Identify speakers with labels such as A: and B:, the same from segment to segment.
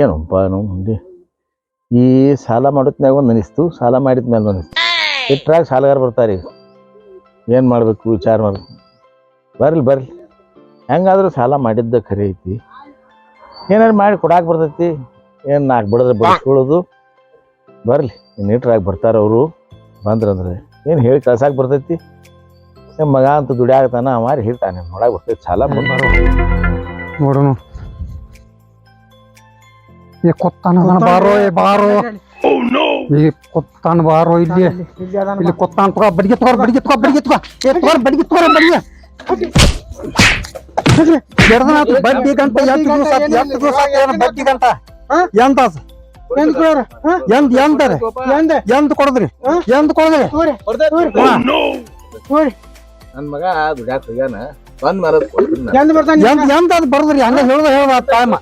A: ಏನಪ್ಪ ನೋಡಿ ಈ ಸಾಲ ಮಾಡೋತ್ನಾಗ ಒಂದು ಅನಿಸ್ತು, ಸಾಲ ಮಾಡಿದ ಮೇಲೆ ಅನಿಸ್ತು. ಇಟ್ಟರಾಗ ಸಾಲಗಾರ ಬರ್ತಾರೆ ಏನು ಮಾಡಬೇಕು, ವಿಚಾರ ಮಾಡಿ ಬರಲಿ ಬರಲಿ. ಹೆಂಗಾದ್ರೂ ಸಾಲ ಮಾಡಿದ್ದ ಖರೆ ಐತಿ. ಏನಾರು ಮಾಡಿ ಕೊಡಾಕೆ ಬರ್ತೈತಿ. ಏನು ನಾಲ್ಕು ಬಿಡದ್ರೆ ಬಡಿಸ್ಕೊಳ್ಳೋದು. ಬರಲಿ ಇನ್ನು ಇಟ್ರಾಗ ಬರ್ತಾರೆ ಅವರು. ಬಂದ್ರಂದ್ರೆ ಏನು ಹೇಳಿ ಕಳ್ಸಕ್ಕೆ ಬರ್ತೈತಿ. ನಿಮ್ಮ ಮಗ ಅಂತ ದುಡಿಯಾಗತಾನ ಮಾರಿ ಹೇಳ್ತಾನೆ ನೋಡಕ್ಕೆ ಬರ್ತೈತಿ. ಸಾಲ ಬಂದಾರ
B: ನೋಡೋಣ. ಈ ಕೊತ್ತಾನ ಬಾರೋಯ್ ಬಾರೋ ಏ ಬಾರೋ. ಈ ಕೊತ್ತಾನ ಬಾರೋ ಇಲ್ಲಿ. ಇಲ್ಲಿ ಕೊತ್ತಾನ ತಗೋ ಬಡಿಗೆ ತಗೋ ಬಡಿಗೆ ತಗೋ ಬಡಿಗೆ ತಗೋ. ಏ ತಗೋ ಬಡಿಗೆ ತಗೋ ಬಡಿಗೆ. ಬಡ್ಡಿ ಗಂಟ ಎಷ್ಟು ದಿವಸ ಆತು, ಎಷ್ಟು ದಿವಸ ಆತು ಏನು ಬಡ್ಡಿ ಗಂಟ? ಎಂತ? ಎಂದ್ ಎಂತಾರೆ ಎಂದ್ ಕೊಡದ್ರಿ. ಎಂದ್ ಕೊಡದ್ರಿ. ಹಾ.
A: ನನ್ನ ಮಗ ದುಡ್ಯಾಕ್ ಹೋಗ್ಯಾನ. ಬಂದ್ ಮರದ್ ಕೊಡ್ತೀನಿ
C: ಎಂದ್ ಬರ್ತಾನೆ
B: ಎಂತ ಅದು ಬರ್ದ್ರಿ ಹಂಗ ಹೇಳ್ದ ಹೇಳುದ ಟೈಮ್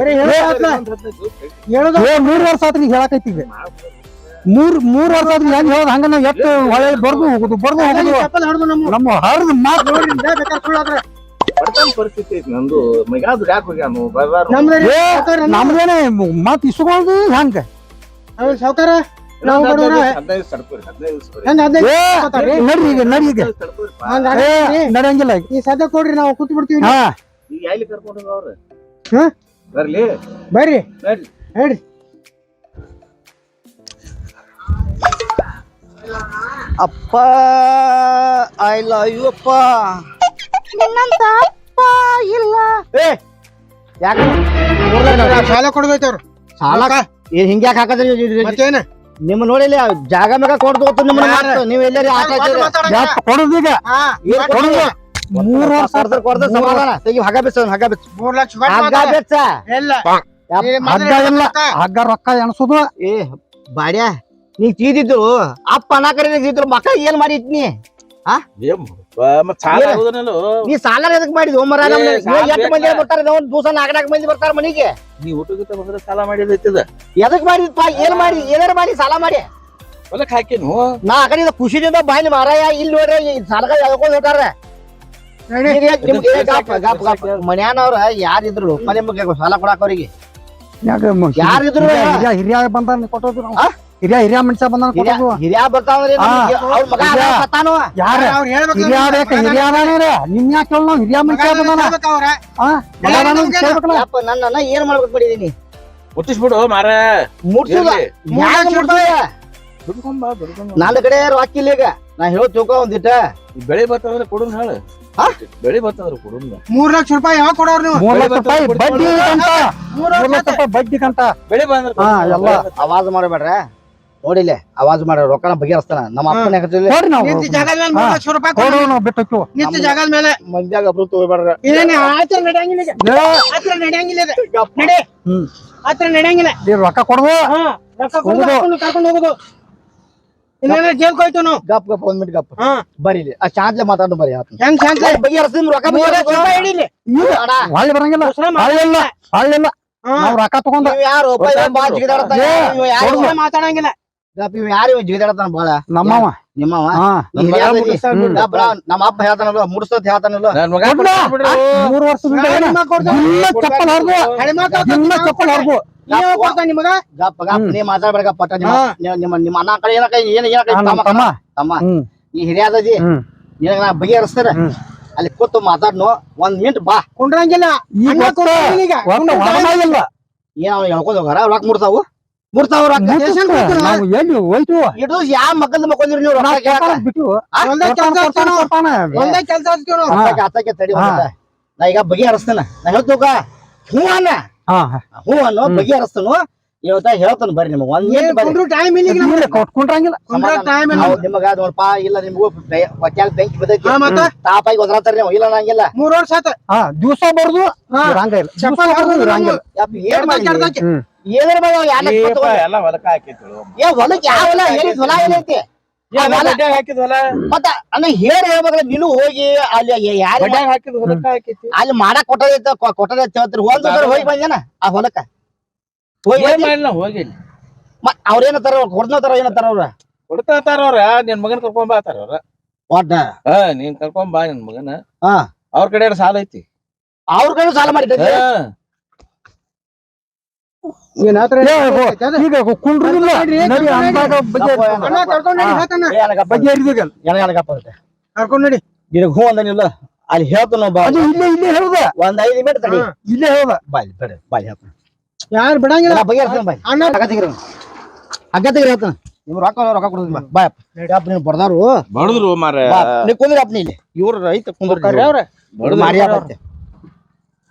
C: ಬರೀ ಹೇಳೋದ್ ಹೇಳೋದು
B: ಏ ಮೂರ್ ವರ್ಷ ಆತ್ರಿ ಹೇಳಕೈತಿ ಈಗ. ಮೂರ್ ಮೂರ್ ವರ್ಷ ಆತ್ರಿ ಹೆಂಗ್ ಹೇಳೋದ್? ಹಂಗ ನಾವ್ ಹೊಳೆ ಬರ್ದು ಹೋಗುದು ಬರ್ದು ಹೋಗುದು.
C: ನಮ್ಮ
B: ಹರ್ದು ಮಾತು ಮಾತ್
C: ನೋಡ್ರಿ ಇದೇ ಬೇಕಾದ್ರೆ ಸುಳ್ಳಾದ್ರೆ
A: ಪರಿಸ್ಥಿತಿ ಐತಿ ನಂದು. ದುಡ್ಯಾಕ್ ಹೋಗ್ಯಾನು
B: ನಮ್ದೇನೆ ಮತ್ ಇಸ್ಕೊಳ್ಳೋದು ಹಂಗ?
C: ಸಾವ್ಕಾರ? ನಾವು
A: ಹದಿನೈದು ಹದಿನೈದು
B: ನಡ್ರಿ ಈಗ ನಡೆಯಂಗಿಲ್ಲ ಈಗ.
C: ಈ ಸದ್ಯ ಕೊಡ್ರಿ ನಾವು ಕೂತ್ ಬಿಡ್ತೀವಿ
B: ಹಾ.
A: ಈಗ ಎಲ್ಲಿ ಕರ್ಕೊಂಡು ಹೋಗವ್ರ
C: ಹಾ?
A: ಬರ್ಲಿ.
C: ಬರ್ರಿ.
A: ಬರ್ಲಿ
C: ಹೇಳ್ರಿ
D: ಅಪ್ಪ ಐ ಲವ್ ಯು ಅಪ್ಪ.
C: ನಿನ್ನಂತ ಅಪ್ಪ ಇಲ್ಲ.
D: ಏ ಯಾಕೆ?
C: ಶಾಲೆ ಕೊಡ್ಬೇಕು ಅವ್ರು.
D: ಸಾಲ ಏನ್ ಹಿಂಗ್ಯಾಕ್ ಹಾಕದ್ರಿ?
C: ಮತ್ತೇನ?
D: ನಿಮ್ಮ ನೋಡಿಲ್ಲ ಜಾಗ ಮ್ಯಾಗ ಕೊಡ್ದು ನಿಮ್ಮನ್ನ. ನೀವ್ ಎಲ್ಲಾರಿ ಆಡ್ತೀರಿ.
B: ಕೊಡುದು ಈಗ?
C: ಹಾ,
D: ಏನ್ ಕೊಡುದು?
B: ಮೂರ್ ವರ್ಷ
D: ಕೊಡ್ದ್ರ ಕೊಡ್ದ್ರ ಸಮಾಧಾನ. ತೆಗಿ ಹಗ ಬೆಚ್ಚ ಹಗ ಬೆಚ್ಚ.
C: ಮೂರ್ ಲಕ್ಷ
D: ಹಗ. ಬೆಚ್ಚ.
B: ಹಗ್ಗ ಇಲ್ಲ. ಹಗ್ಗ ರೊಕ್ಕ ಎಣಸುದು.
D: ಏ ಬಾಡ್ಯಾ ನೀ ತೀದಿದ್ರು ಅಪ್ಪ ಅನಾಕರಿ ಇದ್ರು ಮಕ್ಕ ಏನ್ ಮಾಡಿ ಇಟ್ನಿ
A: ಮತ್ ಸಾಲ. ಆಗೋದನಲ್ಲೋ.
D: ನೀ ಸಾಲ ಎದಕ್ ಮಾಡಿದ್? ಮರ
A: ಏ, ಸಾಲ
D: ಎಷ್ಟು ಮಂದಿ
A: ಬರ್ತಾರ?
D: ಬರ್ತಾರೆ ನಾವು ದಿವಸ ನಾಲ್ಕ ಮಂದಿ ಬರ್ತಾರ ಮನಿಗೆ.
A: ನೀ ಊಟಕ್ಕೆ ಬಂದ್ರೆ ಸಾಲ ಮಾಡಿದೈತಿದ
D: ಎದಕ್ ಮಾಡಿದ್ಪ ಏನ್ ಮಾಡಿ? ಏನಾರ ಮಾಡಿ ಸಾಲ ಮಾಡಿ.
A: ಹೊಲಕ್ ಹಾಕಿನು?
D: ನಾ ಆ ಕಡೆ ಖುಷಿದಿಂದ ಬಾಯಿ ಮಾರಾಯ ಇಲ್ಲಿ ನೋಡ್ರಿ ಈ ಸಾಲಗ ಎಳ್ಕೊಂಡ್ ಹೊಂಟಾರ
C: ನಡಿ.
D: ಈಗ ನಿಮ್ಗೆ ಗಾಪ್ ಗಾಪ್ ಗಾಪ್ ಮನ್ಯಾನವ್ರ ಯಾರಿದ್ರು ನಿಮ್ಗೆ ಸಾಲ ಕೊಡಾಕ ಅವ್ರಿಗೆ?
B: ಯಾಕ
D: ಯಾರಿದ್ರು?
B: ಹಿರಿಯ ಹಿರಿಯ ಬಂದ ನಾವು
D: ಆ?
B: ಹಿರಿಯ ಹಿರಿಯ ಮನುಷ್ಯ ಬಂದ
D: ಹಿರಿಯ ಹಿರಿಯ ಬರ್ತಾವ್ರಿ
B: ಯಾರ? ಬೇಕು ಅದಾನ ನಿನ್ ಯಾಕೆ ನಾವು ಹಿರಿಯ ಮನುಷ್ಯ
D: ನನ್ನ ಏನ್ ಮಾಡ್ಬೇಕು
A: ಮುಟ್ಟಿಸ್ಬಿಡು ಮಾರ
D: ನನ್ನ ಕಡೆ ರೊಕ್ಕ ಈಗ? ನಾ ಹೇಳೋ ತಿಳ್ಕೊ ಒಂದಿಟ್ಟ.
A: ಬೆಳೆ ಬರ್ತಂದ್ರೆ ಕೊಡುನ್ ಹೇಳ.
D: ಬೆಳಿ
A: ಬೆಳೆ ಬರ್ತಂದ್ರೆ ಕೊಡುನ್
C: ಮೂರ್ ಲಕ್ಷ ರೂಪಾಯಿ ಯಾವಾಗ ಕೊಡೋರು ನೀವು?
B: ಮೂರ್ ಲಕ್ಷ ರೂಪಾಯಿ ಬಡ್ಡಿ ಕಂತ.
C: ಮೂರ್
B: ಲಕ್ಷ ರೂಪಾಯಿ ಬಡ್ಡಿ ಕಂತ.
A: ಬೆಳೆ ಬಂದ್ರೆ
B: ಹಾ, ಎಲ್ಲ.
D: ಅವಾಜ್ ಮಾಡಬೇಡ್ರ. ನೋಡಿಲ್ಲ ಆವಾಜ್ ಮಾಡ ರೊಕ್ಕನ ಬಗೆಹರಿಸ್ತಾನ. ನಮ್ಮ ಅಪ್ಪನ
B: ನಾವು.
C: ನಿಂತ ಜಾಗದ ಮೇಲೆ ಮೂರ್
B: ಹಾ.
C: ಲಕ್ಷ ರೂಪಾಯಿ
B: ಕೊಡು
C: ನಿಂತ ಜಾಗದ ಮೇಲೆ.
D: ಮಂದ್ಯಾಗ ಅಬ್ರು ತಗೋಬೇಡ್ರ.
C: ಏನೇ ಆತ್ರ ನಡೆಯಂಗಿಲ್ಲ. ಆತರ ನಡೆಯಂಗಿಲ್ಲ ಇದು. ನಡಿ.
B: ಹ್ಮ್.
C: ಆತರ ನಡೆಯಂಗಿಲ್ಲ.
B: ಈ ರೊಕ್ಕ ಕೊಡುದು
C: ಹಾ ರೊಕ್ಕ. ಕರ್ಕೊಂಡು ಕರ್ಕೊಂಡು ಹೋಗುದು. ಇಲ್ಲಾಂದ್ರೆ ಜೇಲ್ ಹೋಯ್ತು ನಾವು.
D: ಗಪ್ ಗಪ್ ಒಂದ್ ಮಿನಿಟ್ ಗಪ್ ಬರೀಲಿ ಆ ಶಾಂತ್ಲೆ ಮಾತಾಡು ಬರೀ ಆತ
C: ಹೆಂಗ್
D: ಬಗೆಹರಿಸ್ತೀನಿ ರೊಕ್ಕ
C: ರೂಪಾಯಿ
D: ಬಗೆಹರಿಸ್ತೀನಿ.
C: ಹಿಡೀಲಿ.
B: ಹೊಳ್ಳಿ ಬರಂಗಿಲ್ಲ. ಹಳ್ಳಿಲ್ಲ ಹಳ್ಳಿಲ್ಲ. ನಾವ್ ರೊಕ್ಕ ತಗೊಂಡ.
D: ಯಾರು
C: ಮಾತಾಡಂಗಿಲ್ಲ.
D: ಯಾರು ಜಿಗಿದಾಡ್ತಾನ ಬಾಳ?
B: ನಮ್ಮವ
D: ನಿಮ್ಮವ ನಮ್ಮ ಅಪ್ಪ ಹೇಳ್ತಾನಲ್ಲ ಮುಡ್ಸ್ತತ್ ಹೇಳ್ತಾನಲ್ಲ.
A: ನನ್ ಮಗ
B: ಕೊಡ್ಲಾ? ವರ್ಷದಿಂದ
C: ನಿಮ್ಮ ಕೊಡ್ತಾನೆ.
B: ದಿನ ಚಪ್ಪಲ್ ಹರ್ದು.
C: ಕಡಿಮೆ
B: ದಿನ ಚಪ್ಪಲ್ ಹರ್ದು.
C: ನೀವೇ ಕೊಡ್ತಾನೆ ನಿಮಗ
D: ನೀ ಮಾತಾಡ್ಬೇಡ ಪಟ್ಟ ನಿಮ್ಮ ನಿಮ್ಮ- ಅಣ್ಣ ಕಡೆ ಏನ ಏನ ಏನ ಕೈ ತಮ್ಮ
B: ತಮ್ಮ.
D: ನೀ ನಿನಗ ನಾ ಬಗೆಹರಿಸ್ತಾರ ಅಲ್ಲಿ ಕೂತು ಮಾತಾಡ್ನು. ಒಂದ್ ಮಿನಿಟ್ ಬಾ.
C: ಕುಂಡ್ರಂಗಿಲ್ಲ.
B: ಈಗ
D: ಏನ್ ಅವ್ನು ಹೇಳ್ಕೊಂಡ್ ಹೋಗಾರ? ರೊಕ್ಕ ಮುಡ್ತಾವು
B: ಮುಟ್ಟಿಸ್ತು. ನಾವು ಎಲ್ಲಿ ಹೋಯ್ತು?
D: ಇಡು ಯಾವ ಮಕ್ಕಳ ಮಕ್ಕೊಂದಿರಿ ನೀವು? ರೊಕ್ಕ
B: ನಾವ್
D: ಕೇಳಾಕ?
B: ಬಿಟ್ಟು.
C: ಕೆಲ್ಸ ಕೆಲ್ಸ
D: ತಡಿ. ನಾ ಈಗ ಬಗೆಹರಿಸ್ತಾನ ನಾ ಹೇಳ್ತೋಕ ಹ್ಞೂ ಅನ್ನ.
B: ಹಾ.
D: ಹ್ಞೂ ಬಗೆ ಬಗೆಹರಿಸ್ತಾನು ಇವತ್ತ ಹೇಳ್ತಾನ ಬರ್ರಿ ನಿಮಗೆ. ಒಂದ್
C: ಏನ್ ಟೈಮ್ ಇಲ್ಲ ನಮ್ಗೆ.
B: ಕೊಟ್ಕೊಂಡ್ರಂಗಿಲ್ಲ.
C: ಕುಂಡ್ರ ಟೈಮ್ ಇಲ್ಲ.
D: ನಿಮಗೆ ನೋಡಪ್ಪ ಇಲ್ಲ ನಿಮಗೂ ಬೆಂಕಿ ಬಿದ್ದೈತಿ.
C: ಮತ್ತ?
D: ತಾಪಾಗಿ ಒದರಾತಾರ ನೀವು. ಇಲ್ಲ ನಂಗಿಲ್ಲ
C: ಮೂರ್ ವರ್ಷ ಆತ.
B: ಹಾ ದಿವಸ ಬರ್ದು
C: ಚಪ್ಪಲ್
B: ಇರಂಗಿಲ್ಲ.
D: ಏನ್ ಮಾಡಿ
A: ಎಲ್ಲ ಹೊಲಕ್ಕ ಹಾಕಿತ್ತು
D: ಏ ಹೊಲಕ್ ಯಾವ ಹೊಲ? ಏನೈತಿ ಮತ್ತ ನೀನು ಹೋಗಿ ಅಲ್ಲಿ ಯಾರು ಅಲ್ಲಿ ಮಾಡಕ್ ಕೊಟ್ಟದ ಕೊಟ್ಟದ ಹೇಳ್ತೀರಿ. ಒಂದ್ ಸಲ ಹೋಗಿ ಬಂದೇನ ಆ ಹೊಲಕ್ಕ? ಹೋಗಿ
A: ಹೋಗಿ
D: ಅವ್ರ ಅವ್ರೇನತ್ತಾರ ಕೊಡ್ನತಾರ ಏನತ್ತಾರ ಅವ್ರ
A: ಕೊಡ್ತಾರ ಅವ್ರ? ನಿನ್ ಮಗನ್ ಕರ್ಕೊಂಡ್ ಬಾತಾರ ಅವ್ರ.
D: ಒಟ್ಟ
A: ಹಾ ನೀನ್ ಕರ್ಕೊಂಡ್ ಬಾ ನಿನ್ ಮಗನ.
D: ಹಾ.
A: ಅವ್ರ ಕಡೆ ಸಾಲ ಐತಿ?
D: ಅವ್ರ ಕಡೆ ಸಾಲ ಮಾಡಿದ್ದೆ
B: ಈಗ ನಡಿ ಅಂದಾಗ ಬಗ್ಗೆ
C: ಕರ್ಕೊಂಡ್ ನಡಿ
D: ನನಗ ಹೂ ಅಂದನಿಲ್ಲ. ಅಲ್ಲಿ ಹೇಳ್ತಾನ
B: ಅದು ಇಲ್ಲೇ ಇಲ್ಲೇ ಹೇಳ್ದ.
D: ಒಂದ್ ಐದು ನಿಮಿಷ ತಡಿ.
B: ಇಲ್ಲೇ ಹೇಳ್ದ.
D: ಬಾಯ್ ಬೇಡ ಬಾಯ್ ಹೇಳ್ತಾನ.
C: ಯಾರು ಬಿಡಂಗಿಲ್ಲ.
D: ನಾ ಬಗೆಹರಿಸ್ತೀನಿ ಬಾಯ್.
C: ಅಣ್ಣ.
D: ಹಗ್ಗ ತೆಗಿರಿ ಹಗ್ಗ ತೆಗಿರಿ ಹೇಳ್ತಾನ. ನಿಮ್ ರೊಕ್ಕ ರೊಕ್ಕ ಕೊಡ್ತೀನಿ ಬಾ ಬಾಯ್. ಅಪ್ಪ ನೀನು ಬಡ್ದಾರು
A: ಬಡದ್ರು ಮಾರ
D: ನೀ ಇಲ್ಲಿ. ಇವ್ರು ರೈತ ಕುಂದ್ರಿ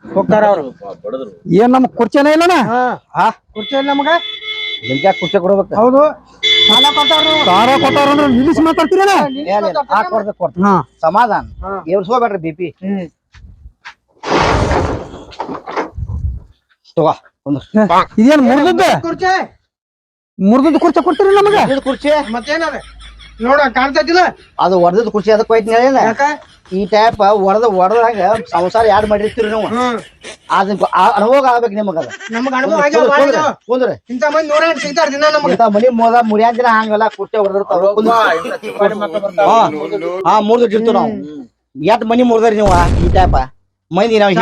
C: ಹೋಗ್ತಾರ ಅವ್ರು.
A: ಬಡದ್ರು.
B: ಏನ್ ನಮ್ ಕುರ್ಚಿನ ಇಲ್ಲನ?
C: ಹಾ
D: ಹಾ.
C: ಕುರ್ಚಿ ಇಲ್ಲ ನಮಗ
D: ನಿಮ್ಗೆ ಕುರ್ಚಿ ಕೊಡ್ಬೇಕು?
C: ಹೌದು. ಸಾಲ ಕೊಟ್ಟಾರ
B: ಸಾರ ಕೊಟ್ಟಾರ ಅಂದ್ರೆ ನಿಲ್ಲಿಸಿ ಮಾತಾಡ್ತೀರಲ್ಲ
D: ಕೊಡ್ಬೇಕು ಕೊಡ್ತೀನಿ
B: ಹಾ.
D: ಸಮಾಧಾನ.
C: ಹಾ.
D: ಏರ್ಸ್ಕೋಬೇಡ್ರಿ ಬಿ ಪಿ. ತಗೋ
B: ಇದೇನ್ ಮುರ್ದದ್ದ?
C: ಕುರ್ಚಿ.
B: ಮುರ್ದದ್ ಕುರ್ಚಿ ಕೊಡ್ತೀರಿ ನಮಗ?
D: ಇದು ಕುರ್ಚಿ?
C: ಮತ್ತೇನದ? ನೋಡ ಕಾಣ್ತೈತಿಲ್ಲ?
D: ಅದು ಹೊಡೆದ ಕುರ್ಚಿ ಅದಕ್ಕೆ ಹೋಯ್ತು ಈ ಟೈಪ್ ಹೊಡೆದ ಹೊಡೆದಾಗ ಸಂಸಾರ ಯಾರು ಮಾಡಿರ್ತೀರಿ ನೀವು? ಅದ್ ಅನುಭವ ಆಗ್ಬೇಕು ನಿಮಗ. ಕುಂದ್ರೆ ಇಂತ ಮನಿ ಮೋದ ಮುರಿಯಾನ್ ಹಂಗಲ್ಲ ಕುಟ್ಟೆ ಹೊಡೆದಿರ್ತಾವ. ಹಾ ಮುರಿದು ಇರ್ತೀವಿ ನಾವು. ಎಟ್ ಮನಿ ಮುರಿದ್ರಿ ನೀವು ಈ ಟೈಪ ಮಂದಿ ನಾವು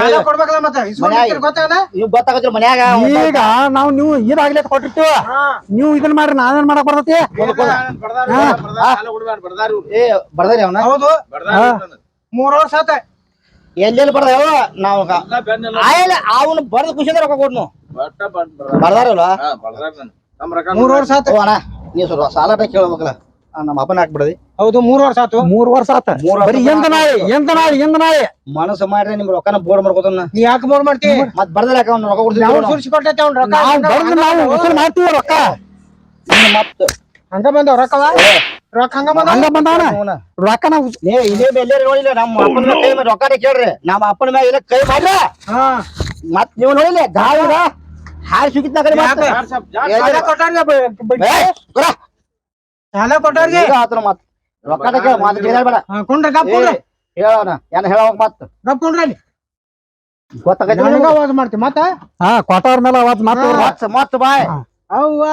D: ನೀವು ಗೊತ್ತಾಗತ್ರಿ ಮನ್ಯಾಗ
B: ಈಗ ನಾವು ನೀವು ಇದಾಗ್ಲೇ ಕೊಟ್ಟಿರ್ತೀವ.
C: ಹಾ.
B: ನೀವು ಇದನ್ನ ಮಾಡ್ರಿ ನಾನೇನ್ ಮಾಡಕ್ ಬರ್ತೈತಿ.
D: ಏ ಬರ್ದಾರಿ ಅವನ?
C: ಹೌದು. ಮೂರ್ ವರ್ಷ ಆತ.
D: ಎಲ್ಲೆಲ್ಲಿ ಬರ್ದ ಯಾವ ನಾವು ಆಯಲ್ಲ ಅವನು ಬರ್ದ ಖುಷಿ ರೊಕ್ಕ ಕೊಡ್ನು. ಬರ್ದಾರಲ್ಲ
C: ಮೂರ್ ವರ್ಷ ಆತ.
D: ಅಣ್ಣ ನೀವು ಸ್ವಲ್ಪ ಸಾಲ ಕೇಳ್ಬೇಕಲ್ಲ. ನಮ್ಮ ಅಪ್ಪನ ಹಾಕ್ಬಿಡದಿ.
C: ಹೌದು ಮೂರ್ ವರ್ಷ ಆತು.
B: ಮೂರ್ ವರ್ಷ ಆತ.
D: ಎಂತ
B: ಬರೀ ಎಂದ ನಾಯಿ ಎಂತ ನಾಯಿ ಎಂತ ನಾಯಿ?
D: ಮನಸ್ಸು ಮಾಡ್ರಿ ನಿಮ್ ರೊಕ್ಕನ ಬೋರ್ಡ್ ಮಾಡ್ಕೋತಾನ
C: ನೀ. ಯಾಕೆ ಬೋರ್ ಮಾಡ್ತಿ?
D: ಮತ್ ಬರ್ದಲ್ಲ ಯಾಕ ಅವ್ನು ರೊಕ್ಕ
C: ನಾವು
D: ಕೊಡ್ತೀವಿ
C: ಸುರ್ಸಿ ಕೊಟ್ಟೈತೆ ಅವ್ನ ರೊಕ್ಕ.
B: ನಾವು ಬರ್ದು ನಾವು ಉಸಿರು ಮಾಡ್ತೀವಿ ರೊಕ್ಕ.
D: ಮತ್
C: ಹಂಗ ಬಂದವ ರೊಕ್ಕವ? ರೊಕ್ಕ ಹಂಗ ಬಂದವ?
B: ಹಂಗ ಬಂದಾನ?
D: ಅವ್ನ.
B: ರೊಕ್ಕ ನಾವು
D: ನೀ ಇದೇ ಎಲ್ಲೇ ನೋಡಿಲ್ಲ ನಮ್ಮ ಅಪ್ಪನ ಮ್ಯಾಲ ಕೈ ಮಾಡಿ ರೊಕ್ಕನೇ ಕೇಳ್ರಿ ನಮ್ಮ ಅಪ್ಪನ ಮ್ಯಾಗ ಇಲ್ಲ ಕೈ ಮಾಡ್ರ
C: ಹಾ.
D: ಮತ್ ನೀವು ನೋಡಿಲ್ಲ ಗಾಳಿಗ ಹಾರಿ ಸುಗಿತ್ ಕಡೆ
C: ಯಾಕ? ಸಾಲ ಕೊಟ್ಟಾರ್ಗ ಬ- ಬ- ಸಾಲ ಕೊಟ್ಟಾರ್ಗೆ?
D: ಆತನ ಮತ್ ರೊಕ್ಕನ ಕೇಳ ಮಾತು ಕೇಳಬೇಡ.
C: ಹಾ, ಕುಂಡ್ರ ಗಪ್ ಕುಂಡ್ರ.
D: ಹೇಳವನ ಏನ್ ಹೇಳವಾಗ ಮತ್
C: ಗಪ್ ಕುಂಡ್ರ ಅಲ್ಲಿ.
D: ಗೊತ್ತಾಗೈತಿ
C: ನನಗ ಅವಾಜ್ ಮಾಡ್ತಿ ಮತ್ತ?
B: ಹಾ ಕೊಟ್ಟಾರ ಮೇಲೆ ಅವತ್ ಮತ್ತೆ
D: ಮತ್ ಮತ್ ಬಾಯ್
C: ಅವ್ವ.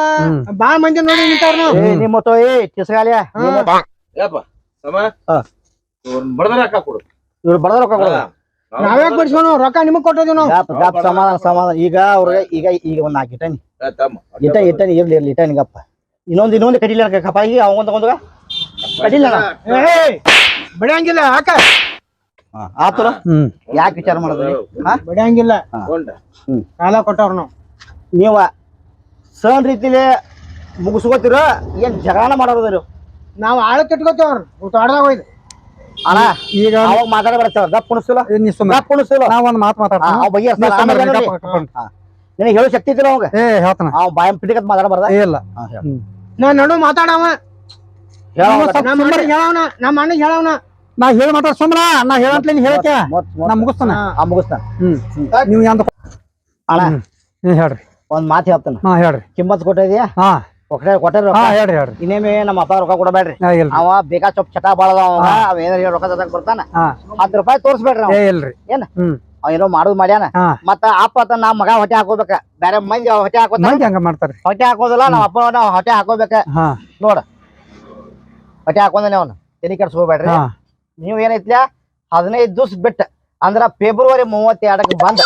C: ಬಾಳ ಮಂದಿ ನೋಡಿ ನಿಂತಾರ ನಾವು.
D: ಏ ನಿಮ್ಮ ತೋ ಏ ಕಿಸಗಾಲಿಯ
A: ಯಪ್ಪ? ಸಮ? ಕೊಡು.
D: ಇವ್ರು ಬಡದ ರೊಕ್ಕ
C: ರೊಕ್ಕ ನಿಮಗ್ ಕೊಟ್ಟೋದಿವ್ ನಾವು.
D: ಸಮಾಧಾನ ಸಮಾಧಾನ. ಈಗ ಅವ್ರಿಗೆ ಈಗ ಈಗ ಒಂದ್ ನಾಲ್ಕು ಇಟ್ಟನಿ. ಇಟ್ಟ ಇಟ್ಟನಿ ಇರ್ಲಿ ಇರ್ಲಿ ಇಟ್ಟನಿಗಪ್ಪ ಇನ್ನೊಂದ್ ಇನ್ನೊಂದು ಕಡಿಲ ಕಪಾಗಿ ಅವಂಗ ತಗೊಂಡಗ ಕಡಿಲ
C: ಏ ಬಿಡಂಗಿಲ್ಲ ಹಾಕ.
D: ಆತರ?
B: ಹ್ಮ್.
D: ಯಾಕೆ ವಿಚಾರ ಮಾಡೋದ್ರಿ ಹಾ.
C: ಬಿಡಂಗಿಲ್ಲ ಕಾಲ ಕೊಟ್ಟವ್ರ ನಾವು.
D: ನೀವ ಸಣ್ಣ ರೀತಿಲಿ ಮುಗಿಸ್ಕೋತಿರ ಏನ್ ಜಗಳನ ಮಾಡೋದ್ರಿ
C: ನಾವು ಆಳ ಕಟ್ಕೋತೇವ್ರ
D: ಅಣ್ಣ
B: ಈಗ
D: ಅವಾಗ
B: ನೀ ಸುಮ್ಮನೆ
D: ಗಪ್ ಕುಣಿಸ್ತಿಲ್ಲ
B: ನಾ ಒಂದ್ ಮಾತು ಮಾತಾಡ್ತೀನಿ.
D: ಅವ ಬಗ್ಗೆ
B: ನೀ ಸುಮ್ನೆ ಗಪ್ಪ ಕಟ್ಕೊಂಡು.
D: ನಿನಗೆ ಹೇಳೋ ಶಕ್ತಿ ಇದ್ದಿಲ್ಲ ಅವಾಗ?
B: ಏ ಹೇಳ್ತಾನ.
D: ಅವ ಬಾಯ್ ಪಿಟಿಕತ್ ಮಾತಾಡಬಾರ್ದ
B: ಇಲ್ಲ.
C: ನಾ ನಡು ಮಾತಾಡವ ನಮ್ಮ ಹೇಳವನ ನಮ್ಮ ಅಣ್ಣಗ್ ಹೇಳವನ
B: ನಾ ಹೇಳಿ ಮಾತಾಡ ಸುಮ್ಮನ ನಾ ಹೇಳಂತ್ಲೆ ನೀ ಹೇಳಕ್ಕೆ? ನಾ ಮುಗಿಸ್ತಾನ.
D: ಆ ಮುಗಿಸ್ತಾನ.
B: ಹ್ಮ್. ನೀವು ಎಂದ
D: ಅಣ್ಣ.
B: ಹೇಳ್ರಿ.
D: ಒಂದ್ ಮಾತು ಹೇಳ್ತಾನ.
B: ಹಾ ಹೇಳ್ರಿ.
D: ಕಿಮ್ಮತ್ ಕೊಟ್ಟಿದ್ಯಾ?
B: ಹಾ.
D: ಕೊಟ್ಟರೆ ಕೊಟ್ಟರೆ
B: ಹಾ ಹೇಳ್ರಿ ಹೇಳ್ರಿ.
D: ಇನ್ನೇಮೆ ನಮ್ಮ ಅಪ್ಪ ರೊಕ್ಕ ಕೊಡಬೇಡ್ರಿ.
B: ಹಾ ಇಲ್ರಿ
D: ಅವ ಬೇಕಾ ಚೊಪ್ ಚಟ ಬಾಳದ ಅವ. ಅವ ಏನಾರ ಹೇಳಿ ರೊಕ್ಕ ತದಕ್ ಬರ್ತಾನ ಹತ್ತು ರೂಪಾಯಿ ತೋರ್ಸಬೇಡ್ರಿ
B: ಏ ಇಲ್ರಿ.
D: ಏನ್?
B: ಹ್ಮ್.
D: ಅವ ಏನೋ ಮಾಡುದು ಮಾಡ್ಯಾನ. ಮತ್ತ ಅಪ್ಪ ಆತ ನಾ ಮಗ ಹೊಟ್ಟೆ ಹಾಕೋಬೇಕ. ಬೇರೆ ಮಂದಿ ಅವ ಹೊಟ್ಟೆ ಹಾಕೋತಾನ.
B: ಮಂದಿ ಹಂಗ ಮಾಡ್ತಾರ್ರಿ.
D: ಹೊಟ್ಟೆ ಹಾಕೋದಿಲ್ಲ ನಮ್ಮ ಅಪ್ಪ ನಾವು ಹೊಟ್ಟೆ ಹಾಕೋಬೇಕ. ನೋಡ. ಹೊಟ್ಟೆ ಹಾಕೊಂಡನೆ ಅವನು. ತಲೆ ಕೆಡ್ಸ್ಕೋಬೇಡ್ರಿ. ನೀವ್ ಏನೈತ್ಲ ಹದಿನೈದು ದಿವ್ಸ ಬಿಟ್ಟ. ಅಂದ್ರ ಫೆಬ್ರವರಿ ಮೂವತ್ತೆರಡಕ್ಕೆ ಬಂದ.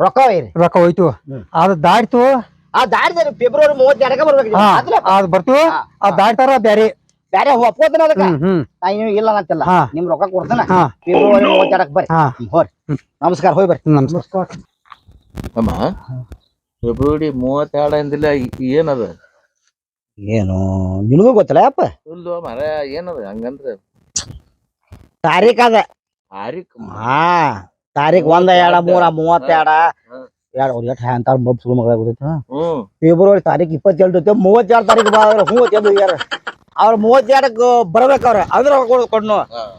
D: ರೊಕ್ಕ
B: ರೊಕ್ಕ ಹೋಯ್ತು. ಅದು ದಾಡ್ತು ದಾಟ್ತು.
D: ಆ ದಾಟಿದ್ರೆ ಫೆಬ್ರವರಿ ಮೂವತ್ತೆರಡಕ್ಕೆ ಬರ್ಬೇಕು
B: ಹಾ ಅದ್ ಬರ್ತೀವಿ
D: ಹಾ.
B: ಅದ್ ದಾಟ್ತಾರ ಬ್ಯಾರೆ.
D: ಬ್ಯಾರೆ ಒಪ್ಕೋತಾನ ಅದಕ್ಕ.
B: ಹ್ಮ್ ಹ್ಮ್.
D: ನಾ ಇಲ್ಲ ಅಂತಿಲ್ಲ.
B: ಹಾ.
D: ನಿಮ್ ರೊಕ್ಕ ಕೊಡ್ತಾನ.
B: ಹಾ.
D: ಫೆಬ್ರವರಿ ಮೂವತ್ತೆರಡಕ್ಕೆ ಬರ್ರಿ.
B: ಹಾ.
D: ಹೋರಿ. ನಮಸ್ಕಾರ ಹೋಗಿ ಬರ್ರಿ.
B: ನಮಸ್ಕಾರ.
A: ಅಮ್ಮ ಫೆಬ್ರವರಿ ಮೂವತ್ತೆರಡು ಅಂದಿಲ್ಲ ಏನದ?
D: ಏನು ನಿನಗೂ ಗೊತ್ತಲ್ಲ ಯಪ್ಪ?
A: ಇಲ್ದೋ ಮರ ಏನದ ಹಂಗಂದ್ರೆ?
D: ತಾರೀಖ ಅದ.
A: ತಾರೀಖ
D: ಹಾ. ತಾರೀಖ್ ಒಂದ ಎರಡ ಮೂರ ಮೂವತ್ತೆರಡ. ಎರಡ್ ಅವ್ರು ಎಷ್ಟು ಅಂತ ಮಬ್ ಸುಳ್ಳು ಮಗಳ ಫೆಬ್ರವರಿ ತಾರೀಕ್ ಇಪ್ಪತ್ತೆರಡು ಮೂವತ್ತೆರಡು ತಾರೀಕು ಮೂವತ್ತೆರಡು ಯಾರ ಅವ್ರ ಮೂವತ್ತೆರಡಕ್ಕೆ ಬರ್ಬೇಕು ಅವ್ರ ಅದ್ರ ಕೊಡ್ನು.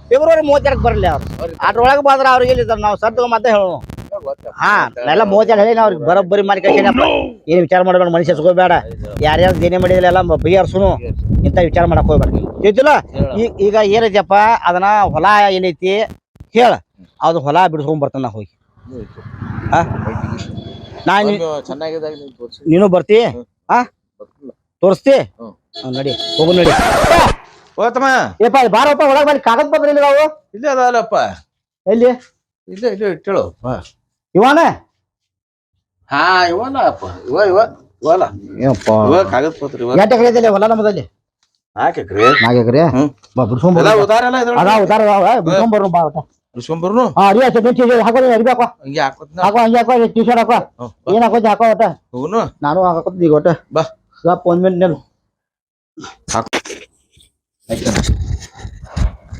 D: ಫೆಬ್ರವರಿ ಮೂವತ್ತೆರಡಕ್ಕೆ ಬರಲಿ ಅವ್ರು. ಅದ್ರೊಳಗೆ ಬಂದ್ರ ಅವ್ರಿಗೆ ಇಲ್ಲಿ ನಾವು ಸದ್ದು ಮತ್ತೆ ಹೇಳೋಣ ಹಾ ಎಲ್ಲ ಮೂವತ್ತೆರಡು ಹೇಳಿ ಅವ್ರಿಗೆ ಬರೋಬ್ಬರಿ ಮಾಡಿ ಕಳ್ಸೇನಪ್ಪ ಏನ್ ವಿಚಾರ ಮಾಡ್ಬೇಡ ಮನುಷ್ಯ ಸಿಗೋಬೇಡ ಯಾರ್ಯಾರು ದೇನೆ ಮಾಡಿದ್ರೆ ಎಲ್ಲ ಬಗೆಹರ್ಸುನು. ಇಂತ ವಿಚಾರ ಮಾಡಕ್ ಹೋಗ್ಬೇಡ. ಈಗ ಈಗ ಏನೈತಿಯಪ್ಪ ಅದನ್ನ ಹೊಲ ಏನೈತಿ? ಹೇಳ. ಅದು ಹೊಲ ಬಿಡಿಸ್ಕೊಂಡ್ ಬರ್ತಾನ ನಾ ಹೋಗಿ. ಹಾ? ನಾ
A: ಚೆನ್ನಾಗಿದಾಗ ನೀನ್
D: ಬರ್ತಿ? ಹಾ. ತೋರಿಸ್ತಿ? ನಡಿ ಹೋಗು ನಡಿ.
A: ಹೋತಮ್ಮ
D: ಏಪ್ಪ ಬಾರ ಬಾರಪ್ಪ ಒಳಗ್ ಬನ್ನಿ ಕಾಗದ ಪತ್ರ ಇಲ್ಲ ಅವು?
A: ಇಲ್ಲೇ ಅದಲ್ಲಪ್ಪ
D: ಎಲ್ಲಿ?
A: ಇಲ್ಲೇ ಇಲ್ಲೇ ಇಟ್ಟಳು.
D: ಇವನ?
A: ಹಾ ಇವನ ಅಪ್ಪ. ಇವ ಇವ ಇವಲ್ಲ
D: ಏನಪ್ಪ
A: ಇವ ಕಾಗದ ಪತ್ರ ಇವ.
D: ಎಂಟು ಎಕರೆ ಐತಲ್ಲ ಹೊಲ ನಮ್ಮದಲ್ಲಿ?
A: ನಾಲ್ಕು ಎಕ್ರೆ.
D: ನಾಲ್ಕು ಎಕರೆ? ಬಾ ಬರ್ರಿ
A: ಉದಾರ ಎಲ್ಲ ಇದ್ರೊಳಗೆ?
D: ಉದಾರ ಅದಾವ. ಬಿಡ್ಸ್ಕೊಂಡ್ ಬರ್ರು ಬಾ ಒಟ್ಟ.
A: ಇಸ್ಕೊಂಬರ್ನು
D: ಹಾ ಅರಿಯ ಸೆಕೆಂಡ್ ಹಾಕೋ ಅರಿವಿ ಹಾಕೋ.
A: ಹಂಗೆ ಹಾಕೋತ್ನ?
D: ಹಾಕೋ ಹಂಗೆ ಹಾಕೋ ಟಿ ಶರ್ಟ್ ಹಾಕೋ. ಏನ್ ಹಾಕೋತಿ ಹಾಕೋ ಒಟ್ಟ.
A: ಹೋಗುನು
D: ನಾನು ಹಾಕೋತೀನಿ ಈಗ ಒಟ್ಟ.
A: ಬಾ. ಹಾಕು.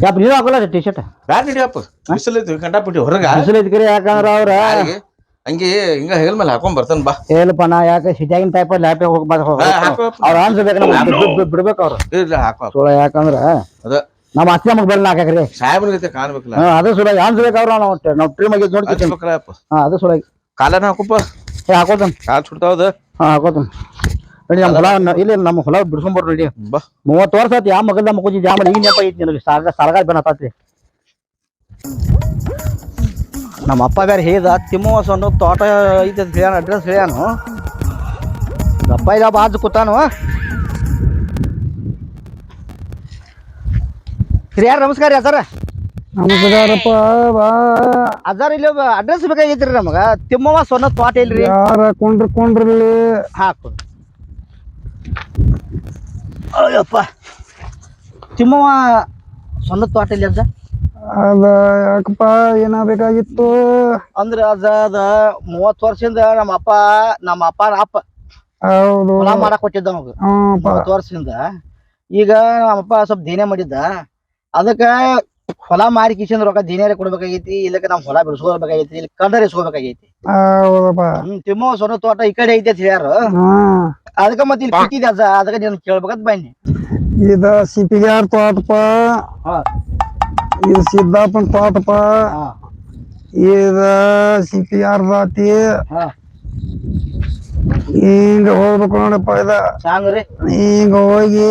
D: ಯಪ್ಪ ಹಾಕೋಲ್ಲ ಟಿ ಶರ್ಟ್
A: ಬ್ಯಾಡ ನಡಿಯಪ್ಪ ಬಿಸಿಲೈತಿ ಕಂಡಾಪಿಟ್ಟು ಹೊರಗ.
D: ಬಿಸಿಲು ಐತಿ ಯಾಕಂದ್ರ ಅವ್ರ?
A: ಹಂಗೆ ಹಿಂಗ ಹೆಗಲ್ ಮೇಲೆ ಹಾಕೊಂಡ್ ಬರ್ತಾನ ಬಾ.
D: ಹೇಳಪ್ಪ ನಾ ಯಾಕೆ ಸಿಟಿಯಾಗಿನ ಟೈಪ್ ಲ್ಯಾಪ್ ಹೋಗ್ಬಾರ್ದು.
A: ಹಾ, ಹಾಕು, ಹಾಕು.
D: ಅವ್ರ ಅನ್ಸ್ಬೇಕು ಬಿಡ್ಬೇಕು ಅವ್ರು.
A: ಇಲ್ಲ ಹಾಕೋ
D: ಯಾಕಂದ್ರ?
A: ಅದ.
D: ನಮ್ಮ ಅತ್ತೆ ನಮಗೆ ಬೆಲ್ಲ ಹಾಕಾಕ್ರಿ
A: ಸಾಹೇಬ್ರ ಕಾಣ್ಬೇಕಲ್ಲ
D: ಹಾ ಅದು ಸುಳ ಅನ್ಸ್ಬೇಕು ಅವ್ರ ನಾವು ನಾವು ಟ್ರೀಮ್ ಆಗಿ ನೋಡ್ತೀವಿ
A: ಹಚ್ಬೇಕಲ್ಲ ಅಪ್ಪ.
D: ಹಾ ಅದೇ ಸುಳ
A: ಕಾಲನ ಹಾಕಪ್ಪ.
D: ಏ ಹಾಕೋತನ್.
A: ಕಾಲ್ ಸುಡ್ತಾವದ
D: ಹಾ ಹಾಕೋತನ್. ನಡಿ ನಮ್ಮ ಹೊಲ ನ- ಇಲ್ಲ ನಮ್ಮ ಹೊಲ ಬಿಡ್ಸ್ಕೊಂಬರ್ ನೋಡಿ.
A: ಬಾ.
D: ಮೂವತ್ತು ವರ್ಷ ಆಯ್ತು ಯಾವ ಮಗದ ಮಕ್ಕೋಜಿ ಯಾವ ಈಗ ನೆಪ ಐತಿ ನಿನಗೆ. ಸಾಲ ಸಾಲಗಾರ ಬೆನ್ನತ್ತಾತ್ರಿ ನಮ್ಮ ಅಪ್ಪ ಬೇರೆ ಹೇಳಿದ ತಿಮ್ಮವಸ ಅನ್ನೋ ತೋಟ ಐತೆ ಅಂತ ಹೇಳ್ಯಾನ ಅಡ್ರೆಸ್ ಹೇಳ್ಯಾನು. ಅಪ್ಪ ಇಲ್ಲ ಬಾಜು ಕೂತಾನು. ಹಿರಿಯಾರ ನಮಸ್ಕಾರ ರೀ ಸರ್
B: ನಮಸ್ಕಾರಪ್ಪ ಬಾ.
D: ಅದಾರ ಇಲ್ಲಿ ಅಡ್ರೆಸ್ ಬೇಕಾಗೈತ್ರಿ ನಮಗ? ತಿಮ್ಮವ ಸೊನ್ನ ತೋಟ ಇಲ್ರಿ
B: ಯಾರ ಕೊಂಡ್ರ ಕೊಂಡ್ರಲ್ಲಿ
D: ಹಾಕು ಅಯ್ಯಪ್ಪ. ತಿಮ್ಮವ ಸೊನ್ನ ತೋಟ ಇಲ್ಲಿ ಅದ
B: ಅದ ಯಾಕಪ್ಪ ಏನಾಗಬೇಕಾಗಿತ್ತು
D: ಅಂದ್ರ ಅದ ಅದ ಮೂವತ್ ವರ್ಷದಿಂದ ನಮ್ಮ ಅಪ್ಪ ನಮ್ಮ ಅಪ್ಪ ಅಪ್ಪ.
B: ಹೌದು.
D: ಹೊಲ ಮಾಡಕ್ ಕೊಟ್ಟಿದ್ದ ನಮಗ. ಮೂವತ್ ವರ್ಷದಿಂದ. ಈಗ ನಮ್ಮ ಅಪ್ಪ ಸ್ವಲ್ಪ ದೇನೆ ಮಾಡಿದ್ದ. ಅದಕ್ಕ ಹೊಲ ಮಾರಿ ಕಿಶನ್ ರೊಕ್ಕ ದೇನೇರೆ ಕೊಡ್ಬೇಕಾಗೈತಿ ಇಲ್ಲಕ ನಮ್ ಹೊಲ ಬಿಡಿಸ್ಕೋಬೇಕಾಗೈತಿ ಇಲ್ಲಿ ಕಂಡರೆ ಇಸ್ಕೋಬೇಕಾಗೈತಿ.
B: ಹೌದಪ್ಪ.
D: ಹ್ಮ್ ತಿಮ್ಮ ಸೊನ್ನ ತೋಟ ಈ ಕಡೆ ಐತಿ ಅಂತ ಹೇಳ್ಯಾರ.
B: ಹ್ಮ್
D: ಅದಕ್ಕ ಮತ್ತೆ ಇಲ್ಲಿ ಸಿಕ್ಕಿದೆ ಅದ ಅದಕ್ಕ ನೀನ್ ಕೇಳ್ಬೇಕಂತ ಬನ್ನಿ
B: ಇದ ಸಿಪಿಗಾರ್ ತೋಟಪ್ಪ.
D: ಹಾ.
B: ಇದು ಸಿದ್ದಾಪನ್ ತೋಟಪ್ಪ.
D: ಹಾ.
B: ಇದ ಸಿಪಿಗಾರ್ ದಾತಿ
D: ಹಾ.
B: ಹಿಂಗ ಹೋಗ್ಬೇಕು ನೋಡಪ್ಪ ಇದ. ಹಿಂಗ ಹೋಗಿ